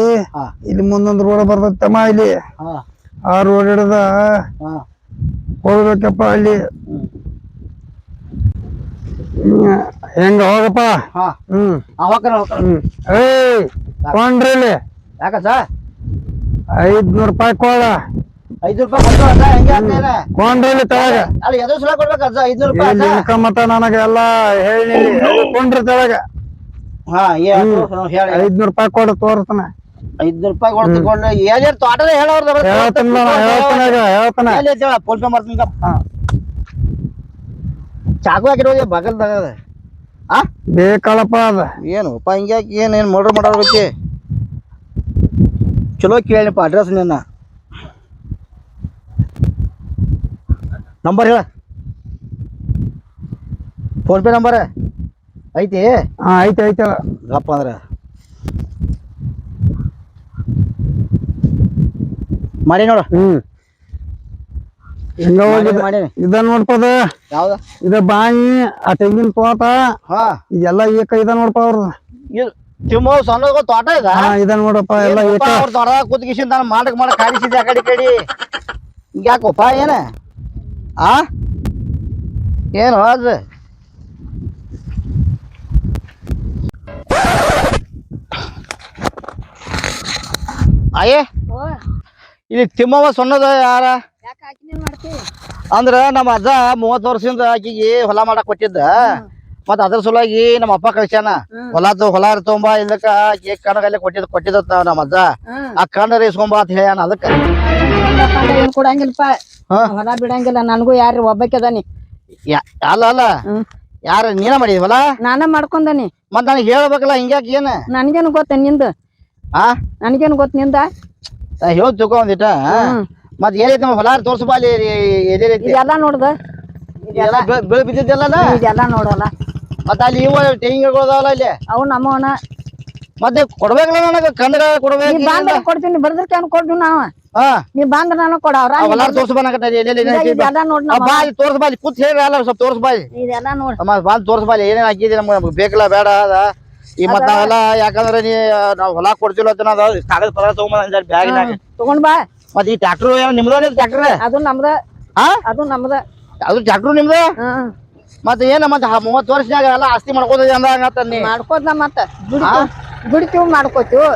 B: ಇಲ್ಲಿ ಮುಂದೊಂದು ರೋಡ್ ಬರ್ತೈತಮ್ಮ ಇಲ್ಲಿ. ಆ ರೋಡ್ ಹಿಡ್ದ ಹೋಗ್ಬೇಕಪ್ಪ ಅಲ್ಲಿ. ಹೆಂಗ ಹೋಗಪ್ಪ?
D: ಹಾ.
B: ಹ್ಮ್. ಏಯ್
D: ಕೊಂಡ್ರಿ
B: ಐದ್ನೂರ್ ರೂಪಾಯಿ ಕೊಡ.
D: ಐದು ರೂಪಾಯಿ ಕೊಟ್ಟು ಅದ ಹೆಂಗೆ ಆಗ್ತೇನ
B: ಕೊಂಡ್ರಲ್ಲಿ ತಳಗ.
D: ಅಲ್ಲಿ ಎದು ಸಲ ಕೊಡ್ಬೇಕು ಅಜ್ಜ ಐದ್ನೂರು ರೂಪಾಯಿ ಅಜ್ಜ
B: ಇನ್ಕಮ್ ಮತ್ತ ನನಗ ಎಲ್ಲಾ ಹೇಳಿ ಕೊಂಡ್ರಿ ತಳಗ.
D: ಹಾ ಏನು ಹೇಳಿ
B: ಐದ್ನೂರ್ ರೂಪಾಯಿ ಕೊಡು ತೋರ್ತನ
D: ಐದ್ನೂರು ರೂಪಾಯಿ ಕೊಟ್ಟು ತಗೊಂಡು ಏನೇನು ತೋಟದ ಹೇಳೋರ್ದ
B: ಹೇಳ್ತಾನ ಹೇಳ್ತಾನ ಹೇಳ್ತಾನ.
D: ಫೋನ್ ಪೇ ಮಾಡ್ತೀನಿ. ಚಾಕು ಹಾಕಿರೋದು ಬಗಲ್ದಾಗ ಅದ. ಆ?
B: ಬೇಕಲ್ಲಪ್ಪ ಅದ.
D: ಏನು ಅಪ್ಪ ಹಿಂಗ್ಯಾಕೆ ಏನು ಏನು ಮರ್ಡರ್ ಮಾಡೋರ್ಗೈತಿ ಚಲೋ ಕೇಳಿನಪ್ಪ ಅಡ್ರೆಸ್ ನಿನ್ನ. ನಂಬರ್ ಹೇಳ. ಫೋನ್ ಪೇ ನಂಬರ್ ಐತಿ?
B: ಹಾ ಐತಿ ಐತಿ.
D: ಗಪ್ಪ ಅಂದ್ರೆ. ಮಾಡಿ ನೋಡು.
B: ಹ್ಮ್. ಹಿಂಗ ಹೋಗಿ
D: ಮಾಡೀನಿ,
B: ಇದ ನೋಡ್ಪದ
D: ಯಾವ್ದ?
B: ಇದ ಬಾಯಿ ಆ ತೆಂಗಿನ ತೋಟ.
D: ಹಾ.
B: ಇದೆಲ್ಲ ಏಕ ಇದ ನೋಡ್ಪ ಅವ್ರದ್ದು
D: ಇದು ತಿಮ್ಮ ಸಣ್ಣ ತೋಟ ಇದ?
B: ಇದನ್ನ ಇದ ನೋಡಪ್ಪ ಎಲ್ಲ ಏಕ
D: ಅವ್ರ ತೋಟದಾಗ ಕೂತ್ಕಿಸಿಂದ ನಾನು ಮಾಡಕ್ ಮಾಡಕ್ ಕಾಡಿಸಿದ್ದೆ ಆ ಕಡೆ ಈ ಕಡೆ. ಯಾಕಪ್ಪ ಏನ? ಆ? ಏನು ಅದು ಅಯ್ಯೇ ಇಲ್ಲಿ ತಿಮ್ಮವ ಸೊನ್ನದ ಯಾರ? ಅಂದ್ರ ನಮ್ಮ ಅಜ್ಜ ಮೂವತ್ ವರ್ಷದಿಂದ ಆಕಿಗೆ ಹೊಲ ಮಾಡಕ್ ಕೊಟ್ಟಿದ್ದ. ಮತ್ತ ಅದ್ರ ಸಲುವಾಗಿ ನಮ್ಮ ಅಪ್ಪ ಕಳ್ಸ್ಯಾನ. ಹೊಲ ತ- ಹೊಲ ತೊಂಬ ಇಲ್ಲಕ ಕೇಕ್ ಕಣಗಲ್ಲೇ ಕೊಟ್ಟಿದ್ ಕೊಟ್ಟಿದ್ದ ನಮ್ಮ ಅಜ್ಜ. ಆ ಕಣ್ಣ ಇಸ್ಕೊಂಬ ಅಂತ ಹೇಳ್ಯಾನ ಅದಕ್ಕ.
E: ಹೊಲ ಬಿಡಂಗಿಲ್ಲ ನನಗೂ ಯಾರು ಒಬ್ಬಕ್ಕೆ ಅದಾನಿ.
D: ಯಾ- ಅಲ್ಲ ಅಲ್ಲ. ಯಾರ ನೀನ ಮಾಡಿದ್ವಲ್ಲ ಹೊಲ?
E: ನಾನ ಮಾಡ್ಕೊಂಡನಿ.
D: ಮತ್ ನನಗೆ ಹೇಳ್ಬೇಕಲ್ಲ ಹಿಂಗ್ಯಾಕ ಏನ?
E: ನನ್ಗೇನು ಗೊತ್ತ ನಿಂದ?
D: ಆ?
E: ನನ್ಗೇನು ಗೊತ್ತ ನಿಂದ?
D: ಹೇಳಿ ತಿಳ್ಕೊ ಒಂದಿಟ. ಮತ್ ಏನೈತಿ ನಮ್ಮ ಹೊಲ? ತೋರ್ಸಪ್ಪ ಅಲ್ಲಿ ಎದೇನೈತಿ
E: ಇದೆಲ್ಲ ನೋಡ್ದ?
D: ಬೆಳೆ ಬಿದ್ದಿದ್ದಲ್ಲ
E: ಇದೆಲ್ಲ ನೋಡಲ್ಲ.
D: ಮತ್ತ ಅಲ್ಲಿ ಇವ ತೆಂಗಿನಗಳದಾವಲ್ಲ ಇಲ್ಲಿ
E: ಅವು ನಮ್ಮವನ.
D: ಮತ್ತೆ ಕೊಡ್ಬೇಕಲ್ಲ ನನಗ? ಕಂದಗ
E: ನೀ
D: ಕೊಡ್ಬೇಕು
E: ಬಾಂದ್ರ ಕೊಡ್ತೀನಿ ಬರ್ದಕ್ಕೆ ಅವ್ನು ಕೊಡ್ದು ನಾವ. ನೀ ಬಂದ್ರ ನಾನು ಕೊಡ ಅವ್ರ
D: ಆ ಹೊಲ ತೋರ್ಸ್ಬಾಕತ್ತ
E: ಇದೆಲ್ಲ ನೋಡ್ ನಮ್ಮ
D: ಬಾ ಅಲ್ಲಿ ತೋರ್ಸ್ ಬಾ ಅಲ್ಲಿ ಕೂತ್ ಹೇಳಿ ಅಲ್ಲ ಸ್ವಲ್ಪ ತೋರ್ಸ್ ಬಾ ಇಲ್ಲಿ.
E: ಇದೆಲ್ಲ ನೋಡ್.
D: ಅಮ್ಮ ಬಾ ತೋರ್ಸ್ ಬಾ ಇಲ್ಲಿ ಏನೇನ್ ಹಾಕಿದಿ ನಮ್ಗೆ ನಮ್ಗೆ ಬೇಕಲ್ಲ ಬೇಡ ಅದ. ಈ ಮತ್ತ ನಾವೆಲ್ಲ ಯಾಕಂದ್ರೆ ನೀ ನಾವ್ ಹೊಲ ಕೊಡ್ತಿಲ್ಲ ಅಂತ ಕಾಗದ ಪದ ತಗೊಂಡ್ ಬ್ಯಾಗ್
E: ತಗೊಂಡ್ ಬಾ.
D: ಮತ್ ಈ ಟ್ಯಾಕ್ಟರ್ ನಿಮ್ದ ಟ್ಯಾಕ್ಟರ್
E: ಅದು ನಮ್ದ. ಅದು ನಮ್ದ.
D: ಅದು ಟ್ಯಾಕ್ಟರ್ ನಿಮ್ದ? ಮತ್ತ ಏನ ಮತ್ತೆ ಮೂವತ್ ವರ್ಷನಾಗ ಎಲ್ಲ ಆಸ್ತಿ ಮಾಡ್ಕೋತೀವಿ ಅಂದ ನೀ.
E: ಮಾಡ್ಕೋದ್ನ ಮತ್ತ. ದುಡಿತೀವಿ ಮಾಡ್ಕೋತೀವಿ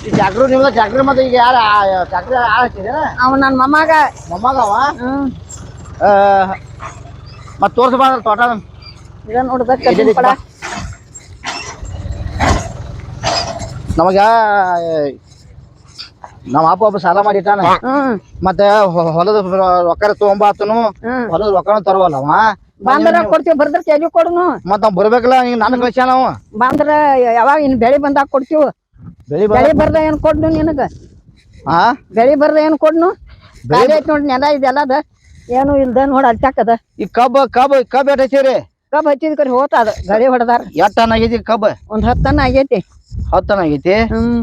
D: ಈ ಟ್ರ್ಯಾಕ್ಟರ್ ನಿಮ್ದು ಟ್ರ್ಯಾಕ್ಟರ್ ಮತ್ತೆ ಈಗ ಯಾರ ಟ್ರ್ಯಾಕ್ಟರ್ ಯಾರು ಹಾಕಿದೇನ
E: ಅವ ನನ್ನ ಮೊಮ್ಮಗ.
D: ಮೊಮ್ಮಗವ
E: ಹ್ಮ್.
D: ಮತ್ತೆ ತೋರ್ಸ್ ಬಾ ತೋಟ
E: ಇದ ನೋಡ್ದ ಕಬ್ಬಿನ ಪಡ
D: ನಮಗ ನಮ್ಮ ಅಪ್ಪ ಒಬ್ಬ ಸಾಲ ಮಾಡಿಟ್ಟಾನ. ಮತ್ತೆ ಹೊಲದ ರೊಕ್ಕ ತಗೊಂಬಾತನು ಹೊಲದ ರೊಕ್ಕ ತರವಲ್ಲವ
E: ಬಂದ್ರ ಕೊಡ್ತೀವಿ ಬರ್ದ್ರ ತೆಗಿ ಕೊಡುನು.
D: ಮತ್ತ ಬರ್ಬೇಕಲ್ಲ ಈಗ ನನ್ನ ಕಳ್ಸ್ಯಾನ ಅವ.
E: ಬಂದ್ರ ಯಾವಾಗ ಇನ್ ಬೆಳಿ ಬಂದಾಗ ಕೊಡ್ತೀವಿ.
D: ಬೆಳಿ
E: ಬೆಳಿ ಬರ್ದ ಏನ್ ಕೊಡ್ನು ನಿನಗ?
D: ಆ?
E: ಬೆಳಿ ಬರ್ದ ಏನ್ ಕೊಡ್ನು? ಖಾಲಿ ನೋಡಿ ನೆಲ ಅದ ಏನು ಇಲ್ದ ನೋಡ್ ಅಲ್ಚಾಕದ
D: ಈ ಕಬ್ಬ ಕಬ್ಬ ಕಬ್ಬ ಎಟ್ ಹಚ್ಚಿರಿ?
E: ಕಬ್ಬ ಹಚ್ಚಿದ ಕಡೆ ಹೋತಾದ ಗಳಿ ಹೊಡೆದಾರ.
D: ಎಟ್ ಟನ್ ಆಗೈತಿ ಕಬ್ಬ?
E: ಒಂದ್ ಹತ್ತ್ ಟನ್ ಆಗೈತಿ.
D: ಹತ್ತು ಟನ್ ಆಗೈತಿ?
E: ಹ್ಮ್.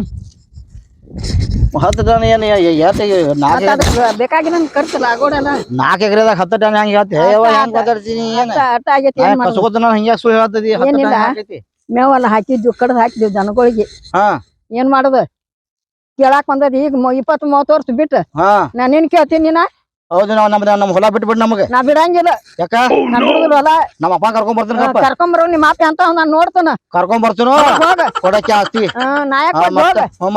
D: ಹತ್ತು ಟನ್ ಏನ್ ಎಟ್ ನಾಲ್ಕು
E: ಮತ್ತ್ ಅದಕ್ಕ ಬೇಕಾಗಿನ ಖರ್ಚು ಆಗೋಡಲ್ಲ
D: ನಾಲ್ಕು ಎಕರೆದಾಗ ಹತ್ತು ಟನ್ ಹೆಂಗ್ ಹೇಳ್ತಿ? ಹೆಂಗ್ ಮಾತಾಡ್ತೀನಿ ಏನ್?
E: ಅಟ್ಟ ಆಗೈತಿ ಏನ್ ಮಾಡೋದು?
D: ಕಸಗೋತ ಹಿಂಗ ಸುಳ್ಳು ಹೇಳ್ತದಿ? ಹತ್ತು ಟನ್
E: ಏನಿಲ್ಲ.
D: ಆಗೈತಿ
E: ಮೇವೆಲ್ಲ ಹಾಕಿದ್ವಿ ಕಡ್ದು ಹಾಕಿದ್ವಿ ದನಗಳಿಗೆ.
D: ಹಾ.
E: ಏನ್ ಮಾಡೋದು? ಕೇಳಾಕ್ ಬಂದದ ಈಗ ಮ- ಇಪ್ಪತ್ತ್ ಮೂವತ್ತು ವರ್ಷ ಬಿಟ್ಟು.
D: ಹಾ.
E: ನಾ ನಿನ್ ಕೇಳ್ತೀನಿ ನೀನ?
D: ಹೌದು ನಾವ್ ನಮ್ದ ನಮ್ ಹೊಲ ಬಿಟ್ಬಿಡ್ ನಮಗ.
E: ನಾ ಬಿಡಂಗಿಲ್ಲ.
D: ಯಾಕ?
E: ನಾ ಬಿಡುದಿಲ್ಲ ಹೊಲ.
D: ನಮ್ಮ ಅಪ್ಪ ಕರ್ಕೊಂಡ್ ಬರ್ತೀನಿ ಕರ್ಕೊಂಡ್
E: ಬರೋ ನಿಮ್ಮ ಅಪ್ಪ ಅಂತ ನಾನ್ ನೋಡ್ತಾನ.
D: ಕರ್ಕೊಂಡ್ ಬರ್ತೀನೋ? ಕೊಡಕ್ಕೆ ಆಸ್ತಿ.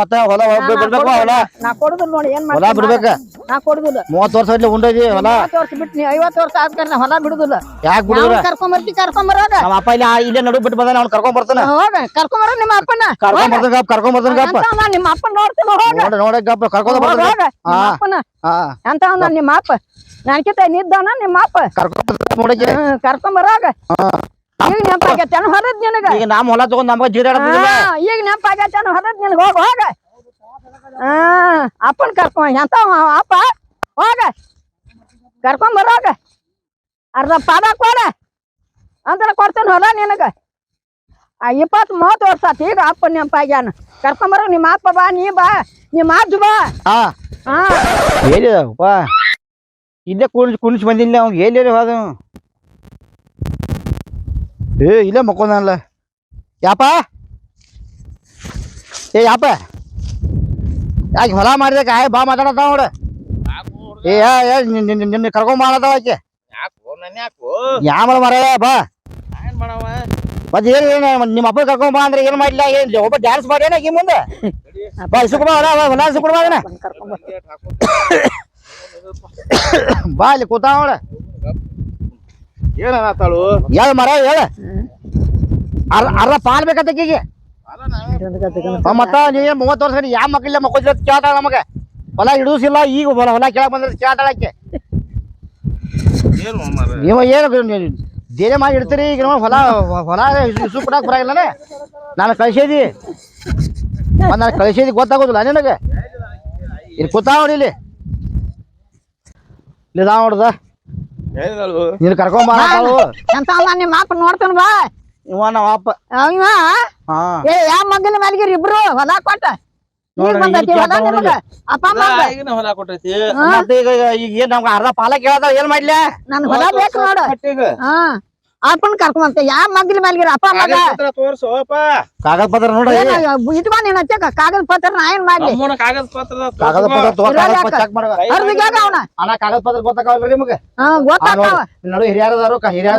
D: ಮತ್ತೆ ಹೊಲ ಬಿಡ್ಬೇಕು ಹೊಲ
E: ಕೊಡುದಿಲ್ಲ. ನಾ ಕೊಡುದಿಲ್ಲ ನೋಡಿ ಏನ್
D: ಹೊಲ ಬಿಡ್ಬೇಕ.
E: ನಾ ಕೊಡುದಿಲ್ಲ.
D: ಮೂವತ್ ವರ್ಷ ಇಲ್ಲಿ ಉಂಡಿ ಹೊಲ.
E: ವರ್ಷ ಐವತ್ತು ವರ್ಷ ನಾ ಹೊಲ ಬಿಡುದಿಲ್ಲ.
D: ಯಾಕೆ ಬಿಡುದ್ರ
E: ಕರ್ಕೊಂಡ್ ಕರ್ಕೊಂಬರೋಗ
D: ನಮ್ಮ ಅಪ್ಪ ಇಲ್ಲಿ ಇಲ್ಲೇ ನಡು ಬಿಟ್ಟು ಬಂದ ಅವ್ನು ಕರ್ಕೊಂಡ್ ಬರ್ತಾನ.
E: ಹೋಗ. ಕರ್ಕೊಂಬರೋ ನಿಮ್ಮ ಅಪ್ಪನ.
D: ಕರ್ಕೊಂಡ್ ಬರ್ತಾನ ಕರ್ಕೊಂಡ್
E: ನಿಮ್ಮ ಅಪ್ಪ ನೋಡ್ತೀನಿ ಹೋಗ.
D: ನೋಡ ನೋಡ ಗಪ್ಪ ಕರ್ಕೊಂಡ್ ಬರ್ತಾನ
E: ಅಪ್ಪನ. ಅಂತ ನಿಮ್ಮ ಅಪ್ಪ ನನ್ಕಿತ ನಿದ್ದವನ ನಿಮ್ಮ ಅಪ್ಪ
D: ಕರ್ಕೊಂಡ್ ಬರ್ತಾನ ನೋಡಕ್ಕೆ.
E: ಹ್ಮ್, ಕರ್ಕೊಂಬರೋಗ ಈಗ ನೆನಪಾಗೈತೆ ಹೊರದ್ ನಿನಗ.
D: ಈಗ ನಮ್ಮ ಹೊಲ ತಗೊಂಡ್ ನಮಗ ಜೀರಾಡತ್ತಿಲ್ಲ
E: ಹಾ, ಈಗ ನೆನಪಾಗೈತೆ ಹೊರದ್ ನಿನಗ. ಹೋಗ ಹೋಗ. ಹಾ ಅಪ್ಪನ್ ಕರ್ಕೊಂಡ್ ಎಂತ ಅಪ್ಪ? ಹೋಗ. ಕರ್ಕೊಂಡ್ ಬರೋಗ. ಅರ್ಧ ಪಾದ ಕೊಡ. ಅಂತ ಕೊಡ್ತೇನೆ ಹೊಲ ನಿನಗ. ಆ ಇಪ್ಪತ್ ಮೂವತ್ತು ವರ್ಷ ಆತ್. ಈಗ ಅಪ್ಪ ನೆನಪಾಗ್ಯಾನ. ಕರ್ಕೊಂಬರೋ ನಿಮ್ಮ ಅಪ್ಪ ಬಾ ನೀ ಬಾ ನಿಮ್ಮ ಅಜ್ಜ ಬಾ.
D: ಹಾ.
E: ಹಾ.
D: ಹೇಳಿದಪ್ಪ ಇಲ್ಲೇ ಕುಣಿಸ್ ಕುಣಿಸ್ ಬಂದಿಲ್ಲ ಅವ್ನು ಎಲ್ಲಿ ಹೋದ ಏ ಇಲ್ಲೇ ಮಕ್ಕೊಂದಲ್ಲ ಯಾಪ ಏ ಯಾಪ ಯಾಕೆ ಹೊಲ ಮಾಡಿದಕ್ಕೆ ಆಯ್ ಬಾ ಮಾತಾಡತ್ತ ನೋಡ ಏ ನಿನ್ನ ಕರ್ಕೊಂಡ್ ಮಾಡತಾವ ಆಕೆ
A: ಯಾಕೋ ನನ್ ಯಾಕೋ
D: ಯಾವ ಮರ ಬಾ ಮತ್ತೆ ಏನ್ ನಿಮ್ಮ ಅಪ್ಪ ಕರ್ಕೊಂಡ್ ಬಾ ಅಂದ್ರೆ ಏನ್ ಮಾಡಿಲ್ಲ ಏನ್ ಒಬ್ಬ ಡ್ಯಾನ್ಸ್ ಮಾಡ್ಯಾನ ಈ ಮುಂದೆ ಬಾ ಬಾ ಹೊಲ ಇಸುಕು ಬಾ ಅಲ್ಲಿ ಬಾ ಇಲ್ಲಿ ಕೂತಾವ ನೋಡ
A: ಏನತ್ತಾಳು
D: ಹೇಳ ಮರ ಹೇಳ. ಅರ್ಧ ಅರ್ಧ ಪಾಲ್ ಹಾ, ಮತ್ತ ನೀ ಮೂವತ್ತು ವರ್ಷ ಯಾವ ಮಕ್ಕಳಿಲ್ಲ ಮಕ್ಕಳ ಕೇಳ್ತಾಳ ನಮಗೆ. ಹೊಲ ಹಿಡಿಸಿಲ್ಲ ಈಗ ಹೊಲ ಹೊಲ ಕೇಳಕ್ ಬಂದ್ರೆ ಕೇಳ್ತಾಳಕ್ಕೆ ನೀವು ಏನು ದೇನೆ ಮಾಡಿ ಇಡ್ತೀರಿ ಈಗ ಹೊಲ ಹೊಲ ಇಸು ಕೊಡಕ್ ಬರಾಗಿಲ್ಲನೆ ನಾನು. ಕಳ್ಸಿದಿ. ನಾನು ಕಳ್ಸಿದಿ ಗೊತ್ತಾಗೋದಿಲ್ಲ ನಿನಗೆ. ಇಲ್ಲಿ ಕೂತಾವ ನೋಡಿ ಇಲ್ಲಿ. ಇದಾವ ನೋಡ್ದ. ನೀನು ಕರ್ಕೊಂಬ
E: ಎಂತ ನಿಮ್ಮ ಅಪ್ಪ ನೋಡ್ತಾನ ಬಾ.
D: ಇವ ನಮ್ಮ ಅಪ್ಪ.
E: ಅವ
D: ಹಾ.
E: ಏ ಯಾವ ಮಗನ ಮಲ್ಗಿರಿ ಇಬ್ರು? ಹೊಲ ಕೊಟ್ಟ? ಅಪ್ಪ ಅಮ್ಮ.
D: ಈಗ ಈಗ ಏನ್ ನಮ್ಗ ಅರ್ಧ ಪಾಲ ಕೇಳ್ದ ಏನ್ ಮಾಡ್ಲಿ?
E: ನನ್ ಹೊಲ ಬೇಕು ನೋಡು. ಹಾ. ಅಪ್ಪನ್ ಕರ್ಕೊಂಡ್ ಯಾವ ಮಗ್ಲಿ ಮಲ್ಗಿರಿ ಅಪ್ಪ ಮಗ?
A: ಕಾಗದ ಪತ್ರ ತೋರ್ಸೋಪ
D: ಕಾಗದ ಪತ್ರ ನೋಡ್ರಿ
E: ಏನ ಇಟ್ಕೊಂಡ್ ನೀನ್ ಹಚ್ಚಕ. ಕಾಗದ ಪತ್ರ ನಾ ಏನ್ ಮಾಡ್ಲಿ?
A: ಕಾಗದ ಪತ್ರ
D: ಕಾಗದ ಪತ್ರ ಕಾಗದ? ಚೆಕ್
E: ಅವನ?
D: ಅಣ್ಣ ಕಾಗದ ಪತ್ರ ಗೊತ್ತಾಗಲ್ಲ ನಿಮಗೆ?
E: ಹಾ
D: ನಡು. ಹಿರಿಯರ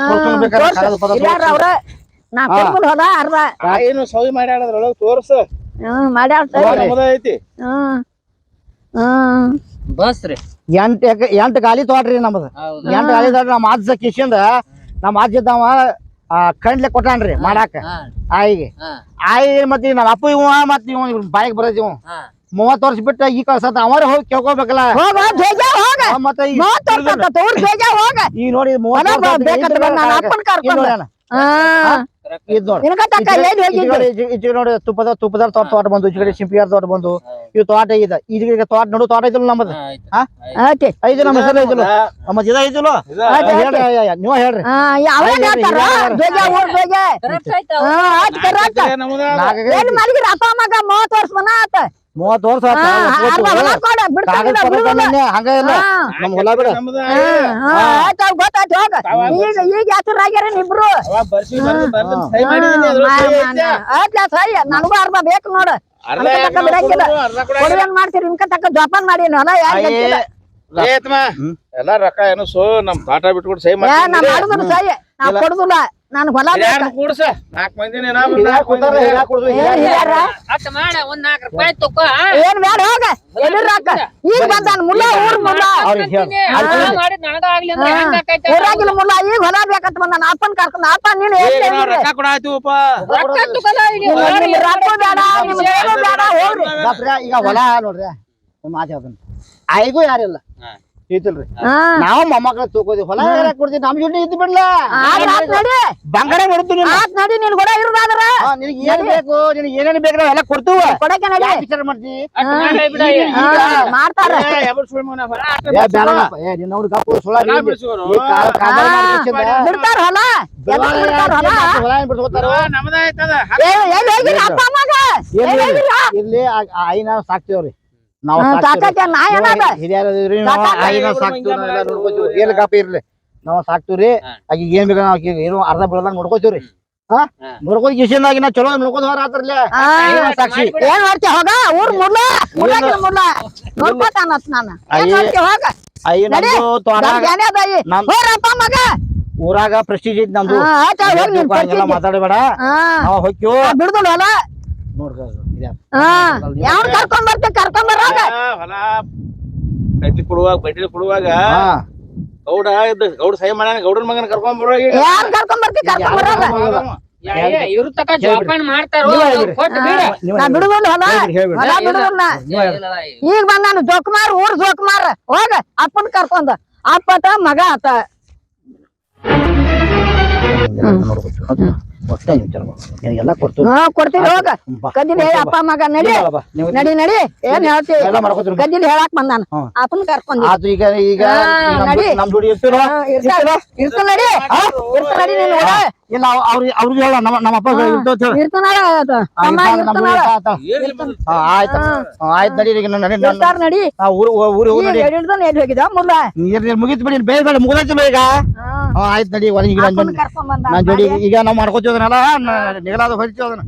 D: ತೋರ್ಸ್ಕೊಳ್ಬೇಕಾರೆ ಕಾಗದ ಪತ್ರ
E: ಹಿರಿಯರ್ ಅವ್ರ ನಾ
A: ಹಾ.
E: ಕೊಡ್ಬೋದು ಹೊಲ ಅರ್ಧ.
A: ಏನು ಸವಿ ಮಾಡ್ಯಾಡದ್ರೊಳಗ ತೋರ್ಸ.
E: ಹ್ಮ್
A: ಐತಿ.
C: ಬಸ್ ರೀ.
D: ಎಂಟ್ ಎಕ ಎಂಟ್ ಗಾಲಿ ತೋಟ್ರಿ ನಮ್ದು. ಎಂಟ್ ಗಾಲಿ ತೋಟ್ರಿ ನಮ್ಮ ಅಜ್ಜ ಕಿಶಿಂದ ನಮ್ಮ ಅಜ್ಜ ಇದ್ದವ ಆ ಕಂಡ್ಲೆ ಕೊಟ್ಟಾನ್ರಿ ಮಾಡಾಕ ಆಯಿಗೆ. ಆಯಿ ಮತ್ತೆ ನಮ್ಮ ಅಪ್ಪ ಇವ ಮತ್ತೆ ಇವ ಬಾಯಿಗೆ ಬರೋದ್ ಇವ್ ಮೂವತ್ತು ವರ್ಷ ಬಿಟ್ಟ ಈ ಕಳ್ಸತ್ತ ಅವರ ಹೋಗಿ ಕೇಳ್ಕೊಬೇಕಲ್ಲ. ಮತ್ತೆ ಈ ಈಗ ನೋಡಿ ಮೂವತ್ತು
E: ಅಪ್ಪನ್ ಕರ್ಕೊಂಡ್
D: ಇದ್ ನೋಡಿ.
E: ನಿನಗ ತಕ್ಕ ಏನ್ ಹೋಗಿದ್ದೆ
D: ಈಚೆ ನೋಡಿ ತುಪ್ಪದ ತುಪ್ಪದ ತೋಟ ತೋಟ ಬಂದು ಈಚೆ ಕಡೆ ಸಿಂಪಿಯಾರ್ ತೋಟ ಬಂದು ಇವ್ ತೋಟ ಇದ ಈಚೆ ತೋಟ ನೋಡು ತೋಟ ಐತಿಲ್ಲ ನಮ್ಮದು. ಐದು ನಮ್ಮ ಹೆಸರು ಐತಿಲ್ಲ ನಮ್ಮ ಇದ ಐತಿಲ್ಲ ನೀವ ಹೇಳ್ರಿ. ನಾಲ್ಕು
E: ಮಲಗಿರ ಅಪ್ಪ ಮಗ ಮೂವತ್ತು ವರ್ಷ ಮನ ಆತ.
D: ಮೂವತ್ತು ವರ್ಷ ಹಂಗ ಇಲ್ಲ. ನಮ್ ಹೊಲ ಬಿಡ.
E: ಗೊತ್ತಾಯ್ತು ಹೋಗ. ಈಗ ಈಗ ಹೆಸರಾಗ್ಯಾರ ಇಬ್ರು? ನನಗೂ ಅರ್ಧ ಬೇಕು ನೋಡು. ಮಾಡ್ತೀರಿ? ನಿಮ್ಕ ತಕ್ಕ ಜೋಪಾನ ಹೊಲ
A: ಎಲ್ಲಾ ರೊಕ್ಕ ಏನು ಸೋ ನಮ್ ತಾಟ ಬಿಟ್ಬಿಟ್ಟು
E: ಸೈ ಸರಿ ಕೊಡುದಿಲ್ಲ. ನನ್ ಹೊಲ ಬೇಕ?
A: ಕೂಡ್ಸ. ನಾಲ್ಕು ಮಂದಿನ
D: ಹಿರಿಯರ್?
C: ಅಷ್ಟ್ ಮಾಡ ಒಂದ್ ನಾಲ್ಕು ರೂಪಾಯಿ ತಗೋ
E: ಏನ್ ಬೇಡ ಹೋಗ. ಎದುರಾಕ ಈಗ ಬಂದಾನ ಮುಲ್ಲ ಊರ್ ಮುಲ್ಲ
D: ಅವ್ರಿಗೆ ಹೇಳು.
C: ಮಾಡಿದ್ ನನಗ ಆಗ್ಲಿ ಅಂದ್ರೆ ಹೆಂಗ್ ಆಕೈತೆ?
E: ಊರಾಗಿನ ಮುಲ್ಲ ಈಗ ಹೊಲ ಬೇಕಂತ ಬಂದಾನ ಅಪ್ಪನ್ ಕರ್ಕೊಂಡ್ ಅಪ್ಪ ನೀನ್ ಏನ್ ಹೇಳಿದ್ರಿ?
A: ರೊಕ್ಕ ಕೊಡಾತೀವಪ್ಪ
C: ರೊಕ್ಕ ತಗೊಲ್ಲ ಇಲ್ಲಿ.
E: ನಿಮ್ಗ್ ನಿಮ್ಗ್ ರೊಕ್ಕ ಬೇಡ ನಿಮ್ಗ್ ಏನು ಬೇಡ ಹೋಗ್ರಿ.
D: ಈಗ ಹೊಲ ನೋಡ್ರಿ ಒಂದ್ ಮಾತು ಹೇಳ್ತಾನೆ. ಆಯ್ಗೂ ಯಾರಿಲ್ಲ. ಐತಿಲ್ರಿ
E: ಹಾ.
D: ನಾವು ಮೊಮ್ಮಕ್ಳ ತೂಕೋದಿ ಹೊಲ ಕೊಡ್ತೀವಿ ನಮ್ ಜೊತೆ ಇದ್ದು ಬಿಡ್ಲ? ಬಂಗಾರ ಕೊಡ್ತೀವಿ
E: ಆತ್ ನಡಿ ನಿನ್ ಕೂಡ ಇರುದಾದ್ರ
D: ನಿನಗೆ ಏನ್ ಬೇಕು? ನಿನಗೆ ಏನೇನ್ ಬೇಕು ಎಲ್ಲ ಕೊಡ್ತೀವಿ.
E: ಕೊಡಕ್ಕೆ ನಡಿ.
D: ವಿಚಾರ ಮಾಡ್ತಿ
E: ಮಾಡ್ತಾರ.
D: ಅವ್ರ್ ಗಪ್ಪು
E: ಬಿಡ್ತಾರ ಹೊಲ?
D: ಇಲ್ಲಿ ಆಯಿ ನಾವು ಸಾಕ್ತೀವ್ರಿ. ನಾವು
E: ಹಾ,
D: ಸಾಕ್ತೀವ್ರಿ.
E: ಸಾಕಕ್ಕೆ ನಾ ಏನದ?
D: ಹಿರಿಯರ್ ಅದೀವ್ರಿ, ನಾವು ನಾವೆಲ್ಲ ನೋಡ್ಕೊತೀವಿ. ಏನ್ ಗಪ್ಪ ಇರ್ಲಿ? ನಾವು ಸಾಕ್ತೀವ್ರಿ ಏನ್ ಬೇಕು ನಾವು ಆಕಿಗೆ ಏನು ಅರ್ಧ ಬೆಳ್ದಂಗ್ ನೋಡ್ಕೋತೀವ್ರಿ ಹಾ? ನೋಡ್ಕೊತ ಕಿಶನ್ದಾಗಿ ನಾ ಚಲೋ ನೋಡ್ಕೊತ ಹೋರ ಆತ್ರಲ್ಲೇ ಸಾಕ್ಷಿ
E: ಏನ್ ಮಾಡ್ತಿ? ಹೋಗ ಊರ್ ನಾನು. ಏನ್
D: ಅಯ್ಯ.
E: ಮಾಡ್ತಿ? ಹೋಗ.
D: ಅಯ್ಯ
E: ನಡಿ.
D: ನಮ್ದು ತ್ವರಾಗ
E: ಏನೇ ಅದಾಯಿ
D: ನಮ್-
E: ಹೋರಪ್ಪ ಮಗ.
D: ಊರಾಗ ಪ್ರೆಸ್ಟೀಜ್ ಐತಿ ನಮ್ದು.
E: ಹಾ, ಆಯ್ತ್ ಹೋಗ್ ನೀನ್
D: ಮಾತಾಡಬೇಡ.
E: ಹಾ.
D: ನಾವ್ ಹೊಕ್ಕಿವು
E: ಬಿಡುದಿಲ್ಲ. ಹಾ ಯಾವ್ ಕರ್ಕೊಂಡ್ ಬರ್ತಿ ಕರ್ಕೊಂಡ್ ಬರೋಗ
A: ಹೊಲ ಕಟ್ಟಿ ಕೊಡುವಾಗ ಬಡ್ಡಿ ಕೊಡುವಾಗ
D: ಹಾ.
A: ಗೌಡ ಇದ್ದ ಗೌಡ ಸಹಿ ಮಾಡ್ಯಾನ ಗೌಡನ ಮಗನ ಕರ್ಕೊಂಡ್ ಬರೋ ಈಗ.
E: ಯಾರ್ ಕರ್ಕೊಂಡ್ ಬರ್ತಿ ಕರ್ಕೊಂಡ್ ಬರೋಗ
C: ಇವ್ರ ತಕ ಜೋಪಾನ ಮಾಡ್ತಾರೋ
D: ನೀವ್ ಹೇಳ್ಬಿಡ್ರಿ.
C: ಕೊಟ್ಟು ಬಿಡ.
D: ನೀವ್
E: ನಾ ಬಿಡುದಿಲ್ಲ ಹೊಲ?
D: ಹೇಳ್ಬಿಡ್ರಿ,
E: ಈಗ ಬಂದ ನಾನು ಜೋಕುಮಾರ್ ಊರ್ ಜೋಕುಮಾರ್. ಹೋಗ ಅಪ್ಪನ್ ಕರ್ಕೊಂಡ ಅಪ್ಪತ ಮಗ ಆತ.
D: ಒಟ್ಟೆ ವಿಚಾರ. ಎಲ್ಲ ಕೊಡ್ತೀವಿ
E: ಹಾ ಹೋಗ.
D: ಬಾ.
E: ಹೇಳಿ ಅಪ್ಪ ಮಗ ನಡಿ.
D: ಇಲ್ಲ ಬಾ, ನೀವು
E: ನಡಿ ನಡಿ. ಏನ್ ಹೇಳ್ತೀವಿ
D: ಎಲ್ಲ ಮಾಡ್ಕೊತೀರಿ.
E: ಕದ್ದಿನ ಹೇಳಾಕ್ ಬಂದಾನ.
D: ಹ್ಮ್.
E: ಅಪ್ಪನ್ ಕರ್ಕೊಂಡಿ.
D: ಆತು ಈಗ ಈಗ
E: ಹಾ,
D: ಈಗ ನಮ್
E: ನಡಿ.
D: ಜೋಡಿ- ನಮ್ ಜೋಡಿ ಇರ್ತೀರ
E: ಇರ್ತ ನಡಿ. ನಡಿ. ನೀನ್
D: ಇಲ್ಲ ಅವ್ರಿ ಅವ್ರಿಗೆ ಅವ್ರಿಗೆ ಹೇಳ. ನಮ್ಮ ನಮ್ಮ ಅಪ್ಪ ಆಯ್ತು. ಆಯ್ತು ನಡಿ ಈಗ ನಡಿ ನಡಿ. ಊರು ಊರು ನಡಿ. ನೀರ್ ನೀರ್ ಮುಗಿತು ಬಿಡಿ ಬೇಗ ಬೇಡ ಬೇಗ. ಆಯ್ತು ನಡಿ ಒಳಗೆ ಈಗ ನಾನು ಜೋಡಿ ಈಗ ನಾವು ಮಾಡ್ಕೋತೀವಿ ಅದನ್ನೆಲ್ಲ ನಿಗಲಾದ ಹೊರಿತೀವಿ ಅದನ್ನ